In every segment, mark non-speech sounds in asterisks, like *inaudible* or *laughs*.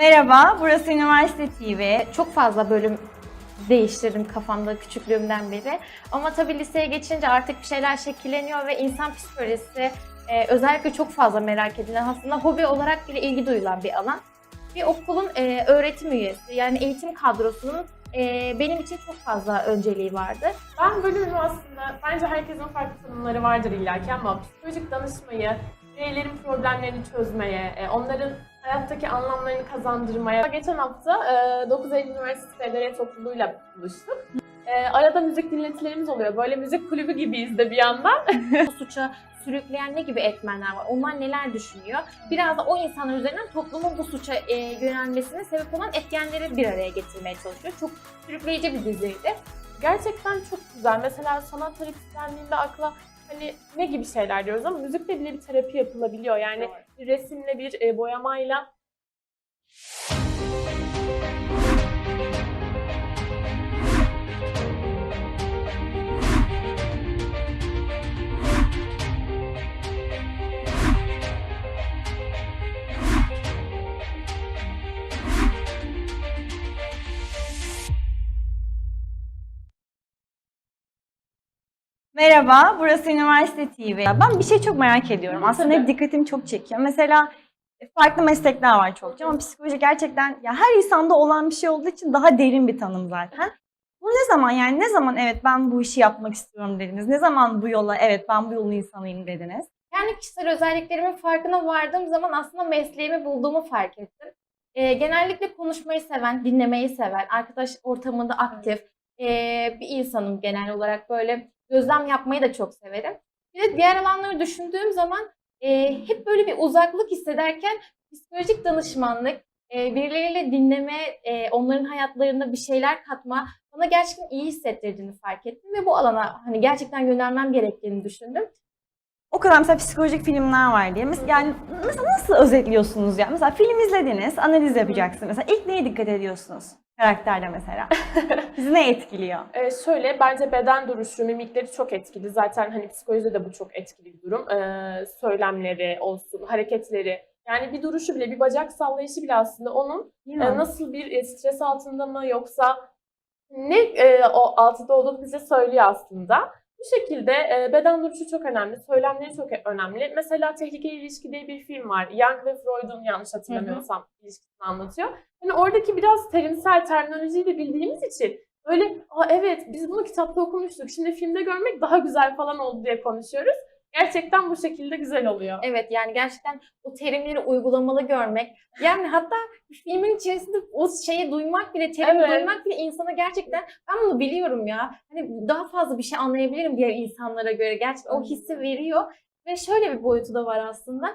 Merhaba, burası Üniversite TV. Çok fazla bölüm değiştirdim kafamda küçüklüğümden beri. Ama tabii liseye geçince artık bir şeyler şekilleniyor ve insan psikolojisi e, özellikle çok fazla merak edilen, aslında hobi olarak bile ilgi duyulan bir alan. Bir okulun e, öğretim üyesi, yani eğitim kadrosunun e, benim için çok fazla önceliği vardı. Ben bölümümü aslında, bence herkesin farklı tanımları vardır illaki ama psikolojik danışmayı, bireylerin problemlerini çözmeye, e, onların hayattaki anlamlarını kazandırmaya. Geçen hafta e, 9 Eylül Üniversitesi Federe topluluğuyla buluştuk. E, Arada müzik dinletilerimiz oluyor. Böyle müzik kulübü gibiyiz de bir yandan. *laughs* Suça sürükleyen ne gibi etmenler var? Onlar neler düşünüyor? Biraz da o insanlar üzerinden toplumun bu suça e, yönelmesine sebep olan etkenleri bir araya getirmeye çalışıyor. Çok sürükleyici bir diziydi. Gerçekten çok güzel. Mesela sanat terapi dendiğinde akla hani ne gibi şeyler diyoruz ama müzikle bile bir terapi yapılabiliyor. Yani bir resimle, bir e, boyamayla Merhaba, burası Üniversite TV. Ben bir şey çok merak ediyorum. Aslında hep dikkatimi çok çekiyor. Mesela e, farklı meslekler var çokça ama psikoloji gerçekten ya her insanda olan bir şey olduğu için daha derin bir tanım zaten. Bu ne zaman yani ne zaman evet ben bu işi yapmak istiyorum dediniz? Ne zaman bu yola evet ben bu yolun insanıyım dediniz? Yani kişisel özelliklerimin farkına vardığım zaman aslında mesleğimi bulduğumu fark ettim. Ee, genellikle konuşmayı seven, dinlemeyi seven, arkadaş ortamında aktif ee, bir insanım genel olarak böyle gözlem yapmayı da çok severim. Bir de diğer alanları düşündüğüm zaman e, hep böyle bir uzaklık hissederken psikolojik danışmanlık, e, birileriyle dinleme, e, onların hayatlarına bir şeyler katma bana gerçekten iyi hissettirdiğini fark ettim ve bu alana hani gerçekten yönelmem gerektiğini düşündüm. O kadar mesela psikolojik filmler var diye. Mesela, yani mesela nasıl özetliyorsunuz ya? Mesela film izlediniz, analiz yapacaksınız. Mesela ilk neye dikkat ediyorsunuz? Karakterde mesela. *laughs* Sizi ne etkiliyor? Ee, şöyle bence beden duruşu, mimikleri çok etkili. Zaten hani psikolojide de bu çok etkili bir durum. Ee, söylemleri olsun, hareketleri. Yani bir duruşu bile, bir bacak sallayışı bile aslında onun e, nasıl bir e, stres altında mı yoksa ne e, o altında olduğunu bize söylüyor aslında. Bu şekilde e, beden duruşu çok önemli, söylemleri çok önemli. Mesela Tehlikeli İlişki diye bir film var. Young ve Freud'un yanlış hatırlamıyorsam ilişkisini anlatıyor. Hani oradaki biraz terimsel terminolojiyi de bildiğimiz için böyle Aa, evet biz bunu kitapta okumuştuk şimdi filmde görmek daha güzel falan oldu diye konuşuyoruz. Gerçekten bu şekilde güzel oluyor. Evet yani gerçekten o terimleri uygulamalı görmek. Yani hatta filmin içerisinde o şeyi duymak bile, terimi Evet. duymak bile insana gerçekten ben bunu biliyorum ya. Hani daha fazla bir şey anlayabilirim diğer insanlara göre. Gerçekten o hissi veriyor. Ve şöyle bir boyutu da var aslında.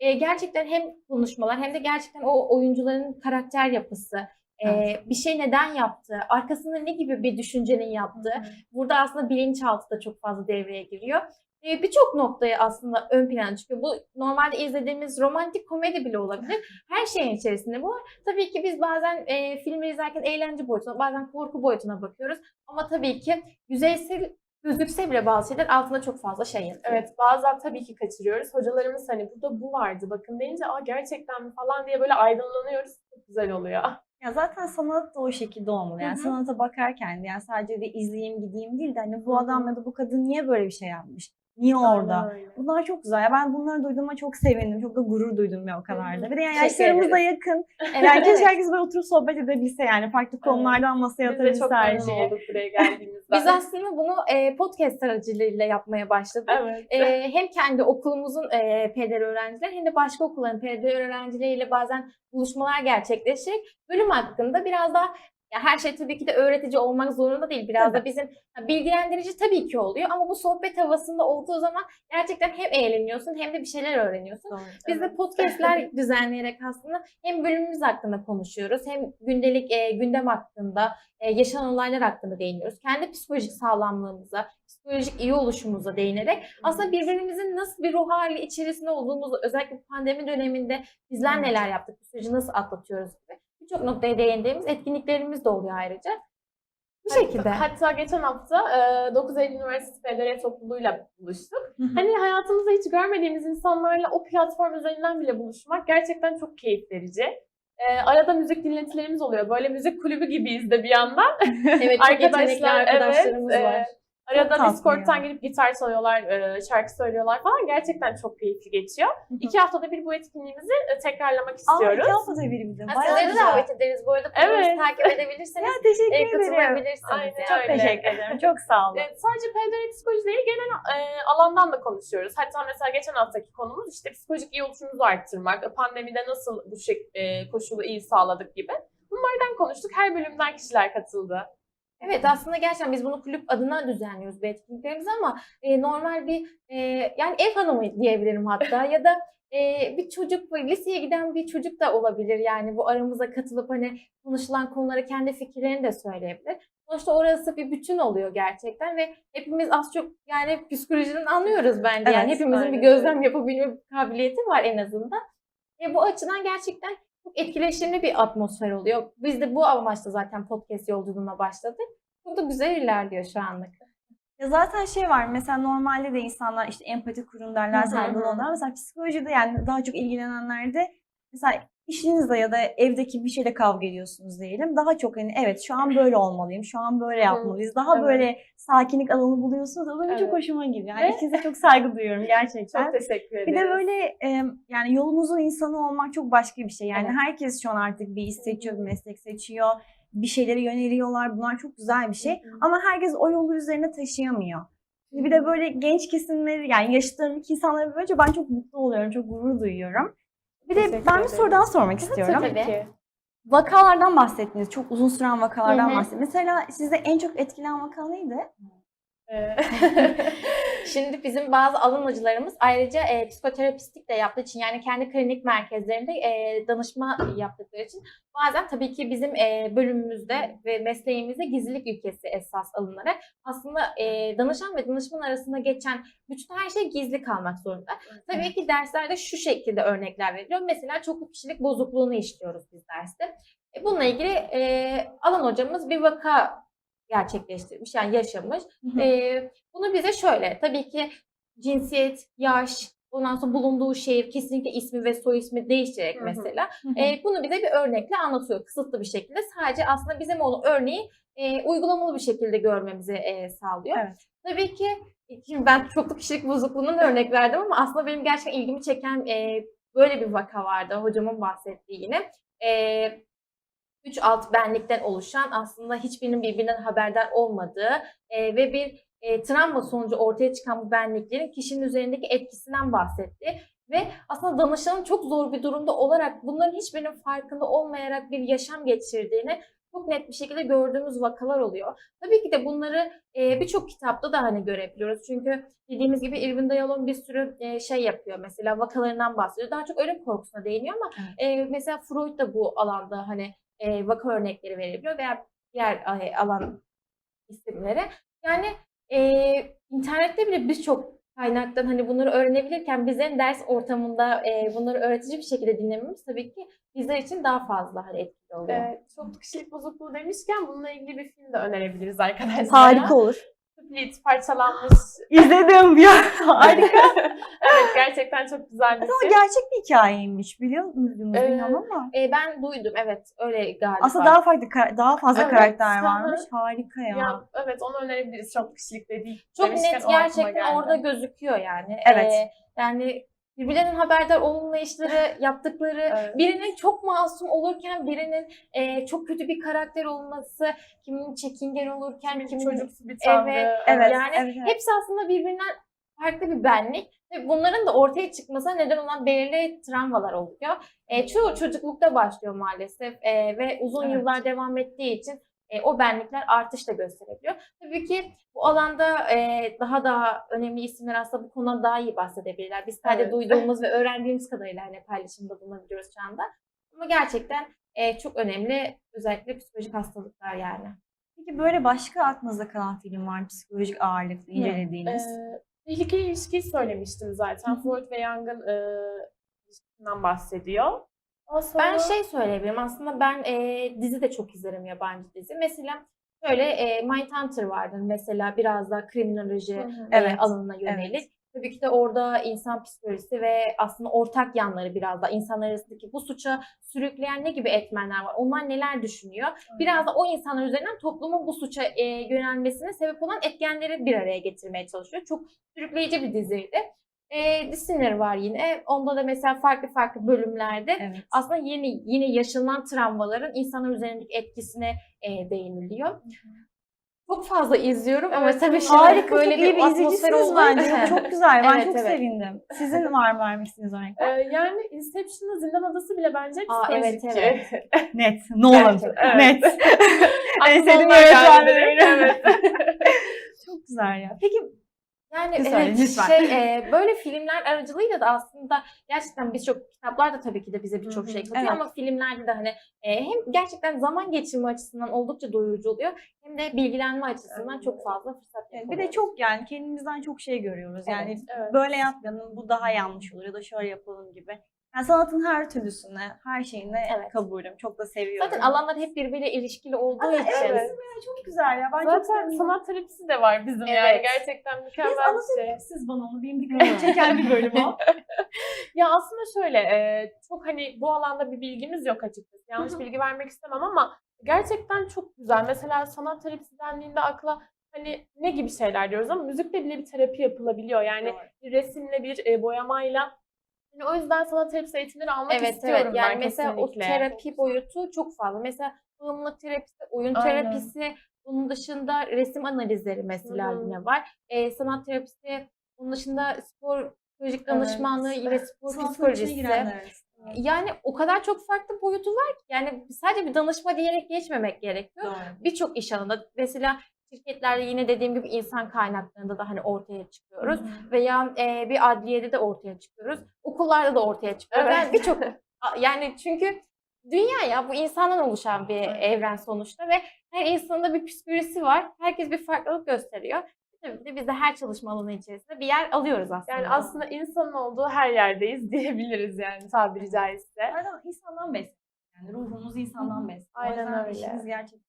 Ee, gerçekten hem konuşmalar hem de gerçekten o oyuncuların karakter yapısı. ee, bir şey neden yaptı, arkasında ne gibi bir düşüncenin yaptığı. Burada aslında bilinçaltı da çok fazla devreye giriyor. Ee, Birçok noktayı aslında ön plana çıkıyor. Bu normalde izlediğimiz romantik komedi bile olabilir. Her şeyin içerisinde bu var. Tabii ki biz bazen e, filmi izlerken eğlence boyutuna, bazen korku boyutuna bakıyoruz. Ama tabii ki yüzeysel gözükse bile bazı şeyler altında çok fazla şey yatıyor. Evet bazen tabii ki kaçırıyoruz. Hocalarımız hani burada bu vardı bakın deyince Aa, gerçekten mi falan diye böyle aydınlanıyoruz. Çok güzel oluyor. Ya zaten sanat da o şekilde olmalı. Yani sanata bakarken de yani sadece de izleyeyim gideyim değil de hani bu adam ya da bu kadın niye böyle bir şey yapmış? Niye orada? Öyle. Bunlar çok güzel. Ya ben bunları duyduğuma çok sevindim. Çok da gurur duydum ya o kadar da. Bir de yani yaşlarımız da yakın. *laughs* Evet, Yani keşke evet. herkes böyle oturup sohbet edebilse yani. Farklı konulardan masaya Biz de çok atabilse her memnun şeyi. olduk buraya geldiğimizde. Biz aslında bunu e, podcast aracılığıyla yapmaya başladık. Evet. E, hem kendi okulumuzun e, peder öğrencileri hem de başka okulların peder öğrencileriyle bazen buluşmalar gerçekleşecek. Bölüm hakkında biraz daha ya her şey tabii ki de öğretici olmak zorunda değil. Biraz da Tabii. bizim ha, bilgilendirici tabii ki oluyor ama bu sohbet havasında olduğu zaman gerçekten hem eğleniyorsun hem de bir şeyler öğreniyorsun. Doğru, Biz evet. de podcastler *laughs* düzenleyerek aslında hem bölümümüz hakkında konuşuyoruz, hem gündelik e, gündem hakkında, e, yaşanan olaylar hakkında değiniyoruz. Kendi psikolojik sağlamlığımıza, psikolojik iyi oluşumuza değinerek aslında birbirimizin nasıl bir ruh hali içerisinde olduğumuzu, özellikle pandemi döneminde bizler neler yaptık, bu süreci nasıl atlatıyoruz gibi birçok noktaya değindiğimiz etkinliklerimiz de oluyor ayrıca. Bu şekilde. Hatta geçen hafta e, 9 Eylül Üniversitesi Federe topluluğuyla buluştuk. Hı hı. Hani hayatımızda hiç görmediğimiz insanlarla o platform üzerinden bile buluşmak gerçekten çok keyif verici. E, arada müzik dinletilerimiz oluyor. Böyle müzik kulübü gibiyiz de bir yandan. *laughs* Evet çok *laughs* yetenekli arkadaşlarımız evet, var. e, arada Discord'tan gelip gitar çalıyorlar, e, şarkı söylüyorlar falan. Gerçekten çok keyifli geçiyor. İki haftada bir bu etkinliğimizi e, tekrarlamak Aa, istiyoruz. iki haftada bir Bayağı Sizleri davet ederiz bu arada. Evet. takip edebilirseniz *laughs* Ya teşekkür e, ederim. katılabilirsiniz. Aynen yani. Çok öyle. teşekkür ederim. Çok sağ olun. E, sadece PDR psikoloji değil, genel e, alandan da konuşuyoruz. Hatta mesela geçen haftaki konumuz işte psikolojik iyi oluşumuzu arttırmak, pandemide nasıl bu şey, e, koşulu iyi sağladık gibi. Bunlardan konuştuk. Her bölümden kişiler katıldı. Evet aslında gerçekten biz bunu kulüp adına düzenliyoruz bu etkinliklerimizi ama e, normal bir e, yani ev hanımı diyebilirim hatta *laughs* ya da e, bir çocuk liseye giden bir çocuk da olabilir yani bu aramıza katılıp hani konuşulan konuları kendi fikirlerini de söyleyebilir. Sonuçta orası bir bütün oluyor gerçekten ve hepimiz az çok yani psikolojiden anlıyoruz bence. yani Evet, hepimizin aynen bir gözlem yapabilme kabiliyeti var en azından. E, bu açıdan gerçekten çok etkileşimli bir atmosfer oluyor. Biz de bu amaçla zaten podcast yolculuğuna başladık. Çok da güzel ilerliyor şu anlık. Ya zaten şey var mesela normalde de insanlar işte empati kurun derler onlar. Mesela psikolojide yani daha çok ilgilenenlerde mesela işinizle ya da evdeki bir şeyle kavga ediyorsunuz diyelim. Daha çok hani evet şu an böyle olmalıyım, şu an böyle yapmalıyız. Daha Evet. böyle sakinlik alanı buluyorsunuz. O benim çok Evet. hoşuma gidiyor. Yani ikinize çok saygı duyuyorum gerçekten. Çok teşekkür ederiz. Bir de böyle e, yani yolumuzun insanı olmak çok başka bir şey. Yani Evet. herkes şu an artık bir iş seçiyor, bir meslek seçiyor. Bir şeylere yöneliyorlar. Bunlar çok güzel bir şey. Hı hı. Ama herkes o yolu üzerine taşıyamıyor. Bir de böyle genç kesimleri yani yaşlarındaki insanları böylece ben çok mutlu oluyorum, çok gurur duyuyorum. Bir de Teşekkür ben bir ederim. soru daha sormak istiyorum. tabii. ki. Vakalardan bahsettiniz. Çok uzun süren vakalardan Hı hı. bahsettiniz. Mesela size en çok etkilen vaka neydi? *laughs* Şimdi bizim bazı alan hocalarımız ayrıca e, psikoterapistlik de yaptığı için yani kendi klinik merkezlerinde e, danışma yaptıkları için bazen tabii ki bizim e, bölümümüzde ve mesleğimizde gizlilik ülkesi esas alınarak aslında e, danışan ve danışman arasında geçen bütün her şey gizli kalmak zorunda. Tabii ki derslerde şu şekilde örnekler veriliyor. Mesela çoklu kişilik bozukluğunu işliyoruz biz derste. E, Bununla ilgili e, alan hocamız bir vaka gerçekleştirmiş yani yaşamış. Ee, bunu bize şöyle, tabii ki cinsiyet, yaş, ondan sonra bulunduğu şehir, kesinlikle ismi ve soy ismi değiştirerek Hı hı. mesela. Hı hı. e, bunu bize bir örnekle anlatıyor, kısıtlı bir şekilde. Sadece aslında bizim onu örneği e, uygulamalı bir şekilde görmemizi e, sağlıyor. Evet. Tabii ki şimdi ben çoklu kişilik bozukluğunun örnek verdim ama aslında benim gerçekten ilgimi çeken e, böyle bir vaka vardı. Hocamın bahsettiği yine. E, üç alt benlikten oluşan aslında hiçbirinin birbirinden haberdar olmadığı e, ve bir e, travma sonucu ortaya çıkan bu benliklerin kişinin üzerindeki etkisinden bahsetti. Ve aslında danışanın çok zor bir durumda olarak bunların hiçbirinin farkında olmayarak bir yaşam geçirdiğini çok net bir şekilde gördüğümüz vakalar oluyor. Tabii ki de bunları e, birçok kitapta da hani görebiliyoruz. Çünkü dediğimiz gibi Irvin Yalom bir sürü e, şey yapıyor. Mesela vakalarından bahsediyor. Daha çok ölüm korkusuna değiniyor ama e, mesela Freud da bu alanda hani e, vaka örnekleri verebiliyor veya diğer e, alan isimleri. Yani e, internette bile birçok kaynaktan hani bunları öğrenebilirken bizlerin ders ortamında e, bunları öğretici bir şekilde dinlememiz tabii ki bizler için daha fazla hani etkili oluyor. Evet, çoklu kişilik bozukluğu demişken bununla ilgili bir film de önerebiliriz arkadaşlar. Harika olur. Split, parçalanmış. İzledim ya. *laughs* Harika. evet, *laughs* gerçekten çok güzel bir Ama film. gerçek bir hikayeymiş biliyor musunuz Ee, bilmiyorum ama. E, ben duydum evet öyle galiba. Aslında daha farklı daha fazla Evet, karakter varmış. Harika ya. Ya, evet, onu önerebiliriz. Çoklu kişilik dediği. çok demişken net gerçekten orada gözüküyor yani. Evet. E, yani birbirlerinin haberdar olmayışları, *laughs* yaptıkları, Evet. birinin çok masum olurken birinin e, çok kötü bir karakter olması, kiminin çekingen olurken Kimin kiminin çocuksu bir tavrı. Evet, Evet, yani evet. hepsi aslında birbirinden farklı bir benlik ve bunların da ortaya çıkmasına neden olan belirli travmalar oluyor. E, çoğu çocuklukta başlıyor maalesef e, ve uzun Evet. yıllar devam ettiği için e, o benlikler artış da gösterebiliyor. Tabii ki bu alanda e, daha daha önemli isimler aslında bu konudan daha iyi bahsedebilirler. Biz sadece Evet. duyduğumuz ve öğrendiğimiz kadarıyla hani paylaşımda bulunabiliyoruz şu anda. Ama gerçekten e, çok önemli özellikle psikolojik hastalıklar yani. Peki böyle başka aklınızda kalan film var mı? Psikolojik ağırlıklı incelediğiniz. Ee, tehlikeli ilişkiyi söylemiştim zaten. Freud ve Jung'ın e, ilişkisinden bahsediyor. Sonra... Ben şey söyleyebilirim. Aslında ben e, dizi de çok izlerim yabancı dizi. Mesela şöyle e, Mindhunter vardır mesela biraz da kriminoloji Hı hı. e, Evet, alanına yönelik. Tabii ki de orada insan psikolojisi ve aslında ortak yanları biraz da insanlar arasındaki bu suça sürükleyen ne gibi etmenler var? Onlar neler düşünüyor? Biraz da o insanlar üzerinden toplumun bu suça e, yönelmesine sebep olan etkenleri bir araya getirmeye çalışıyor. Çok sürükleyici bir diziydi. E, Disney var yine. Onda da mesela farklı farklı bölümlerde Evet. aslında yeni yine yaşanılan travmaların insanlar üzerindeki etkisine e, değiniliyor. Çok fazla izliyorum ama Evet, tabii çok şimdi Harika, böyle iyi bir atmosfer izleyicisiniz bence. *laughs* Çok güzel. Ben Evet, çok evet. sevindim. Sizin var mı vermişsiniz Ee, örnekler? yani Inception'da Zindan Adası bile bence Aa, psikolojik. evet, evet. *laughs* Net. Nolan. Evet. Net. *laughs* En sevdiğim yönetmenlerim. Evet. Çok güzel ya. Peki Yani Lütfen, evet, lütfen. şey *laughs* e, böyle filmler aracılığıyla da aslında gerçekten birçok kitaplar da tabii ki de bize birçok şey katıyor evet. ama filmlerde de hani e, hem gerçekten zaman geçirme açısından oldukça doyurucu oluyor hem de bilgilenme açısından Evet. çok fazla fırsat bir de çok yani kendimizden çok şey görüyoruz. Yani Evet, evet. böyle yapmayalım, bu daha yanlış olur ya da şöyle yapalım gibi. Yani sanatın her türlüsüne, her şeyine Evet. kabulüm. Çok da seviyorum. Zaten alanlar hep birbiriyle ilişkili olduğu Aa, için. evet. Ya çok güzel ya. Ben çok Zaten sevindim. sanat terapisi de var bizim yani. Evet. Gerçekten Biz mükemmel bir şey. anlatabilir siz bana onu? Benim dikkatimi çeken bir bölüm o. *laughs* Ya aslında şöyle, e, çok hani bu alanda bir bilgimiz yok açıkçası. Yanlış Hı hı. bilgi vermek istemem ama gerçekten çok güzel. Mesela sanat terapisi dendiğinde akla hani ne gibi şeyler diyoruz ama müzikle bile bir terapi yapılabiliyor. Yani bir resimle, bir e, boyamayla. Yani o yüzden sanat terapisi eğitimleri almak Evet istiyorum evet yani ben mesela kesinlikle. o terapi boyutu çok fazla. Mesela bağımlılık terapisi, oyun Aynen. terapisi, bunun dışında resim analizleri mesela Hı hı. yine var. Ee, sanat terapisi, bunun dışında spor psikolojik Evet. danışmanlığı, yine *laughs* spor içine psikolojisi. arasında. Yani o kadar çok farklı boyutu var ki yani sadece bir danışma diyerek geçmemek gerekiyor. Birçok iş alanında mesela şirketlerde yine dediğim gibi insan kaynaklarında da hani ortaya çıkıyoruz Hı hı. veya e, bir adliyede de ortaya çıkıyoruz. Okullarda da ortaya çıkıyoruz. Evet. Yani birçok *laughs* yani çünkü dünya ya bu insandan oluşan bir Evet. evren sonuçta ve her insanda bir psikolojisi var. Herkes bir farklılık gösteriyor. Tabii de biz de her çalışma alanı içerisinde bir yer alıyoruz aslında. Yani aslında insanın olduğu her yerdeyiz *laughs* diyebiliriz yani tabiri caizse. Zaten insandan besleniyor. Yani ruhumuz insandan besleniyor. Aynen öyle. işiniz gerçekten.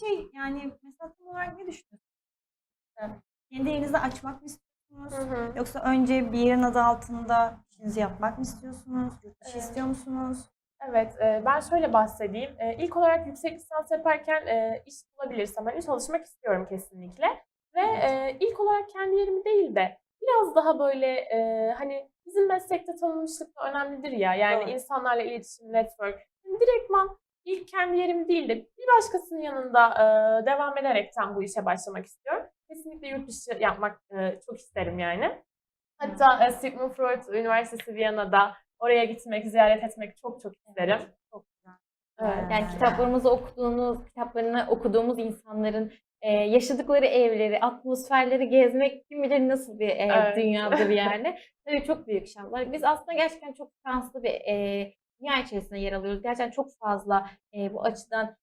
Peki şey yani mesela tam olarak ne düşünüyorsunuz? Kendi yerinizi açmak mı istiyorsunuz? Hı hı. Yoksa önce bir yerin adı altında işinizi yapmak mı istiyorsunuz? Yurt dışı Evet. istiyor musunuz? Evet, e, ben şöyle bahsedeyim. E, İlk olarak yüksek lisans yaparken e, iş bulabilirsem hani çalışmak istiyorum kesinlikle. Ve e, ilk olarak kendi yerimi değil de biraz daha böyle e, hani bizim meslekte tanınmışlık da önemlidir ya. Yani Doğru. insanlarla iletişim, network. Yani direktman ilk kendi yerimi değil de bir başkasının yanında e, devam ederekten bu işe başlamak istiyorum. Kesinlikle yurt dışı yapmak e, çok isterim yani. Hatta e, Sigmund Freud Üniversitesi Viyana'da oraya gitmek, ziyaret etmek çok çok isterim. Çok güzel. Evet. Yani kitaplarımızı okuduğumuz, kitaplarını okuduğumuz insanların e, yaşadıkları evleri, atmosferleri gezmek kim bilir nasıl bir e, Evet. dünyadır yani. *laughs* Tabii çok büyük şanslar. Biz aslında gerçekten çok şanslı bir e, dünya içerisinde yer alıyoruz. Gerçekten çok fazla e, bu açıdan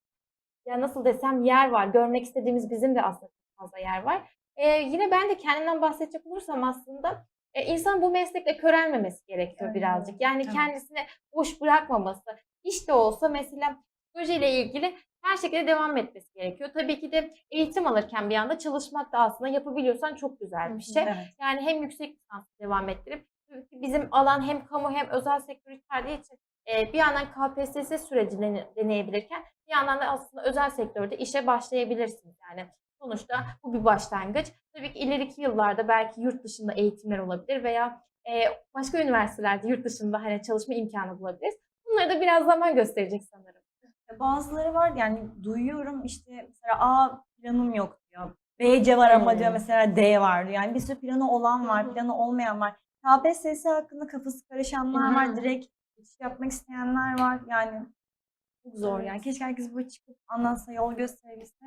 ya nasıl desem yer var. Görmek istediğimiz bizim de aslında çok fazla yer var. E, yine ben de kendimden bahsedecek olursam aslında e, insan bu meslekle körelmemesi gerekiyor Evet. birazcık. Yani Evet. kendisini boş bırakmaması. İş de olsa mesela projeyle ilgili her şekilde devam etmesi gerekiyor. Tabii ki de eğitim alırken bir anda çalışmak da aslında yapabiliyorsan çok güzel bir şey. Evet. Yani hem yüksek lisans devam ettirip bizim alan hem kamu hem özel sektör içerdiği için bir yandan KPSS süreci dene- deneyebilirken bir yandan da aslında özel sektörde işe başlayabilirsiniz. Yani sonuçta bu bir başlangıç. Tabii ki ileriki yıllarda belki yurt dışında eğitimler olabilir veya e, başka üniversitelerde yurt dışında hani çalışma imkanı bulabiliriz. Bunları da biraz zaman gösterecek sanırım. Bazıları var yani duyuyorum işte mesela A planım yok diyor. B var ama Hmm. diyor mesela D var diyor. Yani bir sürü planı olan var, planı olmayan var. KPSS hakkında kafası karışanlar var. Direkt yapmak isteyenler var. Yani çok zor yani. Keşke herkes böyle çıkıp anlatsa, yol gösterebilse.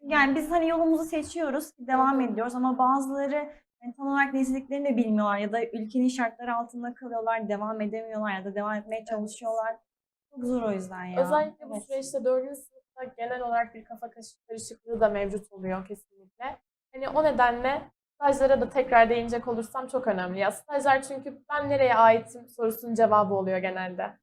Yani biz hani yolumuzu seçiyoruz, devam ediyoruz ama bazıları yani tam olarak ne istediklerini de bilmiyorlar ya da ülkenin şartları altında kalıyorlar, devam edemiyorlar ya da devam etmeye çalışıyorlar. Çok zor o yüzden ya. Özellikle bu Evet. süreçte dördüncü sınıfta genel olarak bir kafa karış- karışıklığı da mevcut oluyor kesinlikle. Hani o nedenle stajlara da tekrar değinecek olursam çok önemli. Ya stajlar çünkü ben nereye aitim sorusunun cevabı oluyor genelde.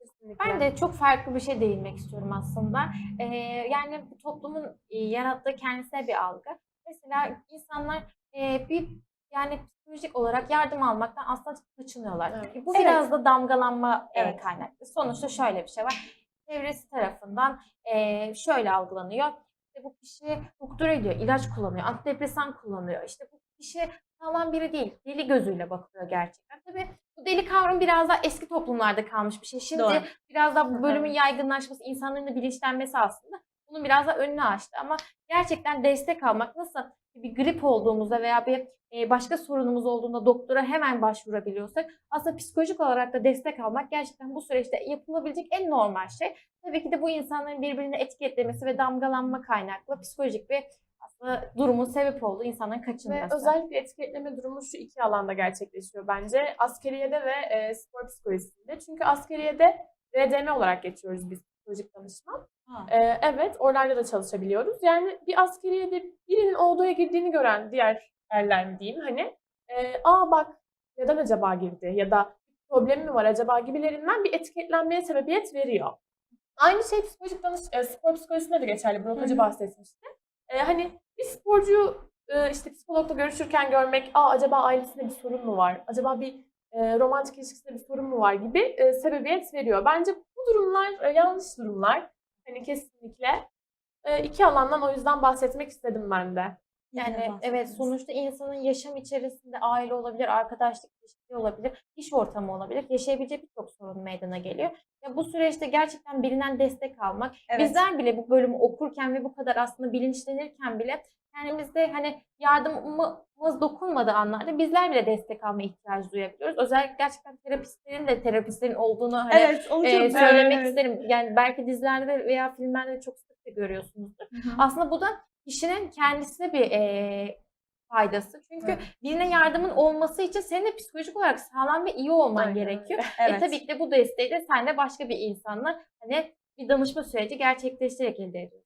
Kesinlikle. Ben de çok farklı bir şey değinmek istiyorum aslında. Ee, yani bu toplumun e, yarattığı kendisine bir algı. Mesela insanlar e, bir yani psikolojik olarak yardım almaktan aslında kaçınıyorlar. Evet. Bu Evet. biraz da damgalanma e, Evet. kaynaklı. Sonuçta şöyle bir şey var. Çevresi tarafından e, şöyle algılanıyor. İşte bu kişi doktor ediyor, ilaç kullanıyor, antidepresan kullanıyor. İşte bu kişi sağlam biri değil, deli gözüyle bakılıyor gerçekten. Tabii bu deli kavramı biraz daha eski toplumlarda kalmış bir şey. Şimdi Doğru. biraz da Hı hı. bu bölümün yaygınlaşması, insanların da bilinçlenmesi aslında bunun biraz da önünü açtı. Ama gerçekten destek almak nasıl bir grip olduğumuzda veya bir e, başka sorunumuz olduğunda doktora hemen başvurabiliyorsak aslında psikolojik olarak da destek almak gerçekten bu süreçte yapılabilecek en normal şey. Tabii ki de bu insanların birbirini etiketlemesi ve damgalanma kaynaklı psikolojik bir aslında durumun sebep olduğu insanların Ve kaçınması. özellikle etiketleme durumu şu iki alanda gerçekleşiyor bence. Askeriyede ve e, spor psikolojisinde. Çünkü askeriyede RDM olarak geçiyoruz biz psikolojik danışman. Ha. E, evet oralarda da çalışabiliyoruz. Yani bir askeriyede birinin o odaya girdiğini gören diğer erler mi diyeyim hani e, aa bak neden acaba girdi ya da problem mi var acaba gibilerinden bir etiketlenmeye sebebiyet veriyor. Aynı şey psikolojik danış, e, spor psikolojisinde de geçerli. Burak Hoca bahsetmişti. E, hani bir sporcuyu e, işte psikologla görüşürken görmek, aa acaba ailesinde bir sorun mu var? Acaba bir e, romantik ilişkisinde bir sorun mu var gibi e, sebebiyet veriyor. Bence bu durumlar e, yanlış durumlar. Hani kesinlikle. E, iki alandan o yüzden bahsetmek istedim ben de. Yani evet sonuçta insanın yaşam içerisinde aile olabilir, arkadaşlık ilişkileri olabilir, iş ortamı olabilir. Yaşayabileceği birçok sorun meydana geliyor. Ya bu süreçte gerçekten birinden destek almak, Evet. bizler bile bu bölümü okurken ve bu kadar aslında bilinçlenirken bile kendimizde hani yardımımız dokunmadığı anlarda bizler bile destek alma ihtiyacı duyabiliyoruz. Özellikle gerçekten terapistlerin de terapistlerin olduğunu hani Evet, onu e, söylemek Evet. isterim. Yani belki dizilerde veya filmlerde çok sık da görüyorsunuzdur. Hı hı. Aslında bu da kişinin kendisine bir eee, faydası. Çünkü Evet. birine yardımın olması için senin de psikolojik olarak sağlam ve iyi olman Aynen gerekiyor. Evet. E tabii ki de bu desteği de sen de başka bir insanla hani bir danışma süreci gerçekleştirerek elde ediyorsun.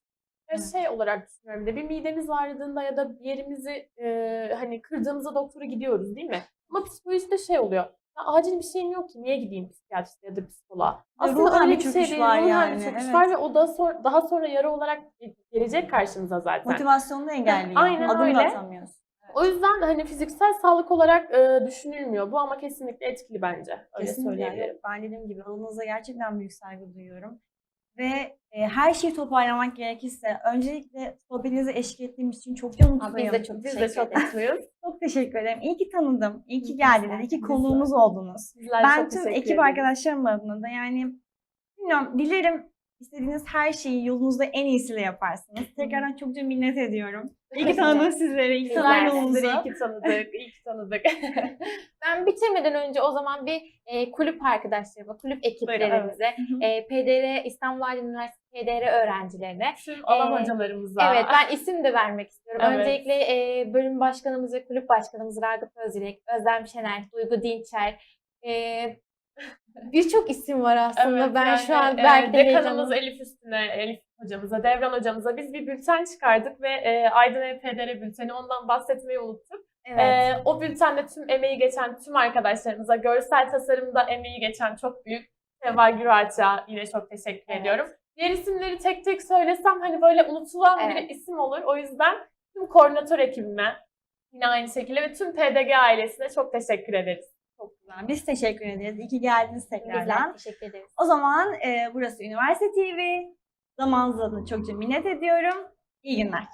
Ve Evet. şey olarak düşünüyorum de bir midemiz ağrıdığında ya da bir yerimizi e, hani kırdığımızda doktora gidiyoruz değil mi? Ama psikolojide şey oluyor. Ya acil bir şeyim yok ki niye gideyim psikiyatriste ya da psikoloğa? Aslında ruhen öyle bir şey değil. var ruhen yani, bir çöküş evet. var ve o da sor- daha sonra yara olarak gelecek karşımıza zaten. Motivasyonunu engelliyor. Aynen Adım da öyle. atamıyorsun. O yüzden de hani fiziksel sağlık olarak e, düşünülmüyor bu ama kesinlikle etkili bence. Öyle Kesinlikle. söyleyebilirim. Ben dediğim gibi alanınıza gerçekten büyük saygı duyuyorum. Ve e, her şeyi toparlamak gerekirse öncelikle sohbetinize eşlik ettiğim için çok da mutluyum. Biz de çok Biz de teşekkür çok mutluyuz. *laughs* Çok teşekkür ederim. İyi ki tanıdım. İyi ki geldiniz. İyi ki konuğumuz oldunuz. Sizler Ben çok tüm ekip arkadaşlarım adına da yani bilmiyorum dilerim istediğiniz her şeyi yolunuzda en iyisiyle yaparsınız. Tekrardan çokça minnet ediyorum. İyi ki tanıdım sizleri. İyi ki tanıdım yolunuzu. İyi ki tanıdık. iyi ki tanıdık. *laughs* Ben bitirmeden önce o zaman bir e, kulüp arkadaşlarıma, kulüp ekiplerimize, e, PDR İstanbul Aydın Üniversitesi PDR öğrencilerine Tüm alan Ee, hocalarımıza. Evet ben isim de vermek istiyorum. Evet. Öncelikle e, bölüm başkanımız ve kulüp başkanımız Ragıp Özdirek, Özlem Şener, Duygu Dinçer. E, Birçok isim var aslında. Evet, ben yani, şu an e, belki de dekanımız heyecanlı- Elif Üstüne, Elif hocamıza, Devran hocamıza biz bir bülten çıkardık ve e, Aydın Ev PDR bülteni ondan bahsetmeyi unuttuk. Evet. E, o bültende tüm emeği geçen tüm arkadaşlarımıza, görsel tasarımda emeği geçen çok büyük Seva Güraç'a yine çok teşekkür Evet. ediyorum. Diğer isimleri tek tek söylesem hani böyle unutulan bir Evet. isim olur. O yüzden tüm koordinatör ekibime yine aynı şekilde ve tüm PDG ailesine çok teşekkür ederiz. Çok güzel. Biz teşekkür ederiz. İyi ki geldiniz tekrardan. teşekkür ederiz. O zaman e, burası Üniversite TV. Zamanınızı çokça minnet ediyorum. İyi günler.